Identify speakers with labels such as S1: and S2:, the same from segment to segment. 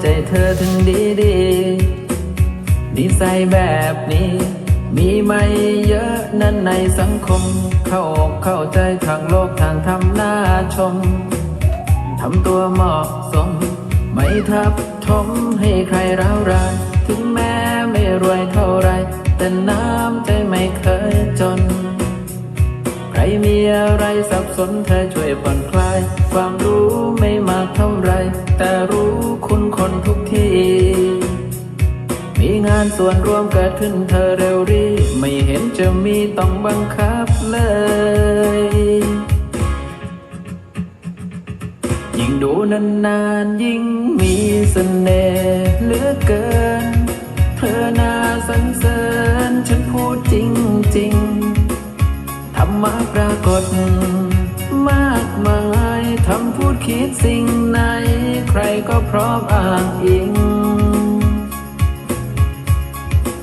S1: ใจเธอถึงดีดีนิสัยแบบนี้ มีไม่เยอะนั้นในสังคม เข้าอกเข้าใจทางโลกทางธรรมน่าชม ทำตัวเหมาะสม ไม่ทับทมให้ใครร้าวรานถึงแม้ไม่รวยเท่าไร แต่น้ำใจไม่เคยจน มีอะไรสับสนเธอช่วยผ่อนคลาย ความรู้ไม่มากเท่าไร แต่รู้คุณคนทุกที่มีงานส่วนรวมเกิดขึ้นเธอเร็วรีไม่เห็นจะมีต้องบังคับเลย ยิ่งดูนานๆยิ่งมีเสน่ห์เหลือเกิน เธอน่าสรรเสริญฉันพูดจริงๆ ธรรมะปรากฏ มากมายทำพูดคิดสิ่งไหน ใครก็พร้อมอ้างอิง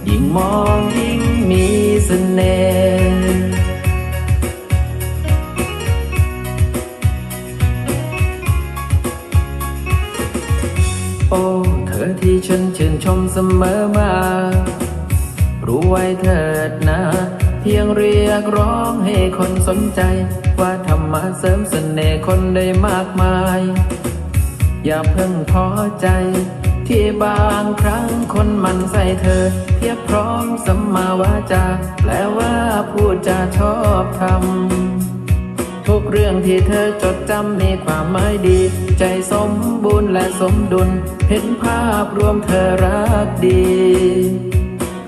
S1: ยิ่งมองยิ่งมีเสน่ห์โอ้เธอที่ฉันชื่นชมเสมอมา รู้ไว้เถิดนะ พียงเรียกร้องให้คนสนใจ ว่าธรรมะเสริมเสน่ห์คนได้มากมาย อย่าเพิ่งพอใจ ที่บางครั้งคนมันใส่เธอ เพียบพร้อมสัมมาวาจาแปลว่าพูดจาชอบทำทุกเรื่องที่เธอจดจำมีความหมายดี ใจสมบูรณ์และสมดุล เห็นภาพรวมเธอรักดี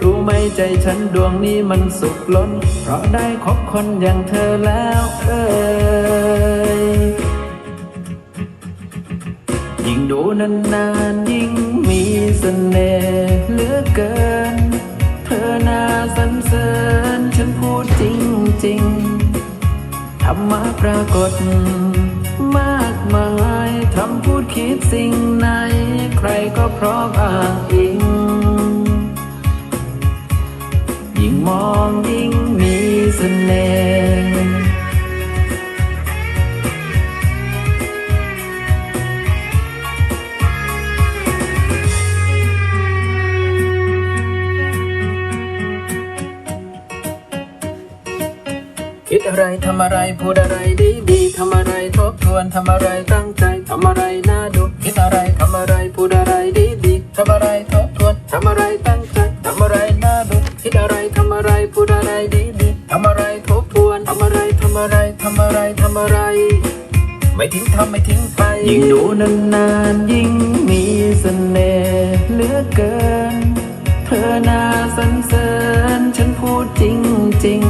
S1: รู้ไหมใจฉันดวงนี้มันสุขล้น เพราะได้คบคนอย่างเธอแล้วเอ่ยยิ่งดูนานๆยิ่งมีเสน่ห์เหลือเกิน เธอน่าสรรเสริญฉันพูดจริงๆธรรมะปรากฏมากมายทำพูดคิดสิ่งไหน ใครก็พร้อมอ้างอิง มองยิ่งมีเสน่ห์คิดอะไรทำอะไรพูดอะไรดีดีทำอะไรทบทวนทำอะไรตั้งใจทำอะไรน่าดูคิดอะไรทำอะไรพูดอะไรดีดีทำอะไรทบทวนทำอะไร อะไรทำอะไร ไม่ทิ้งทำไม่ทิ้งไป ยิ่งดูนานๆยิ่งมีเสน่ห์เหลือเกิน เธอน่าสรรเสริญฉันพูดจริง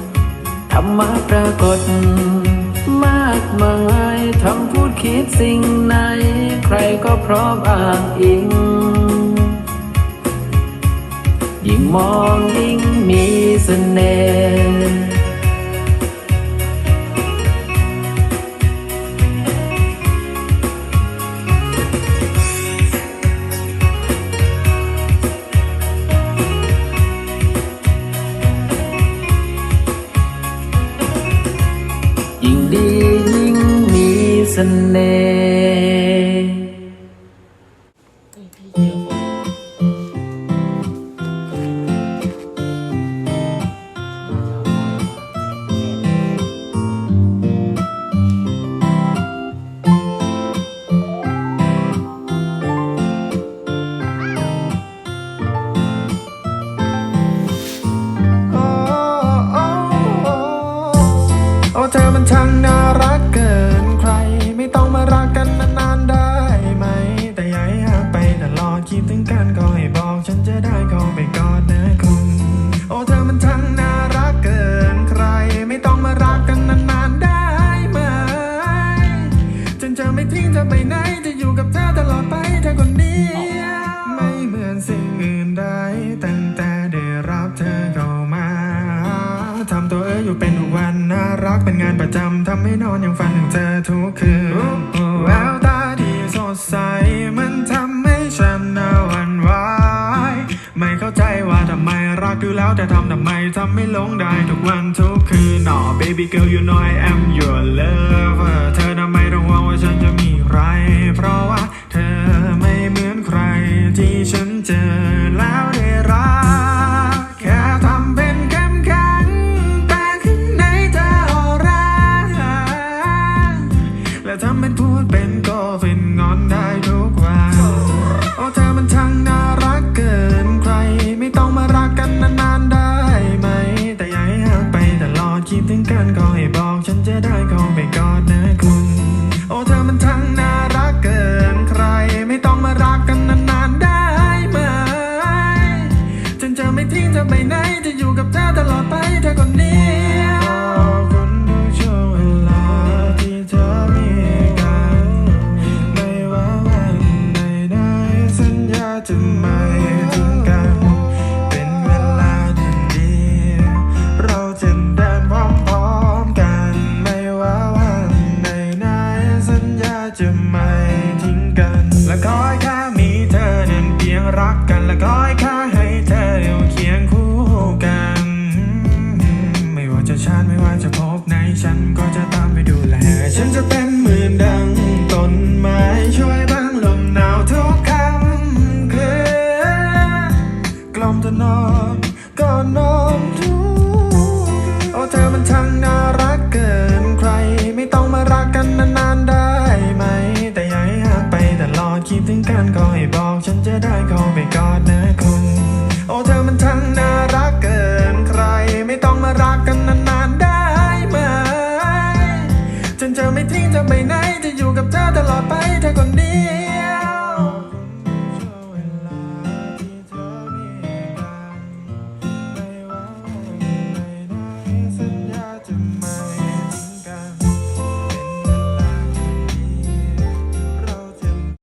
S1: ๆธรรมะปรากฏ มากมายทำพูดคิดสิ่งไหน ใครก็พร้อมอ้างอิง ยิ่งมองยิ่งมีเสน่ห์ มี
S2: จะไปไหนจะอยู่กับเธอตลอดไปเธอคนเดียวไม่เหมือนสิ่งอื่นใดตั้งแต่ได้รับเธอเข้ามาทำตัวเอออยู่เป็นทุกวันน่ารักเป็นงานประจำทำให้นอนยังฝันถึงเธอทุกคืนแววตาที่สดใสมันทำให้ฉันน่าหวั่นไหวไม่เข้าใจว่าทำไมรักดูแล้วแต่ทำทำไมทำไม่ลงได้ทุกวันทุกคืนอ๋อ baby girl you know I am your lover เธอทำไมต้องหวังว่าฉันจะมี เพราะว่า may never ว่าจะพบไหนฉันก็จะตามไปดูแล ฉันจะ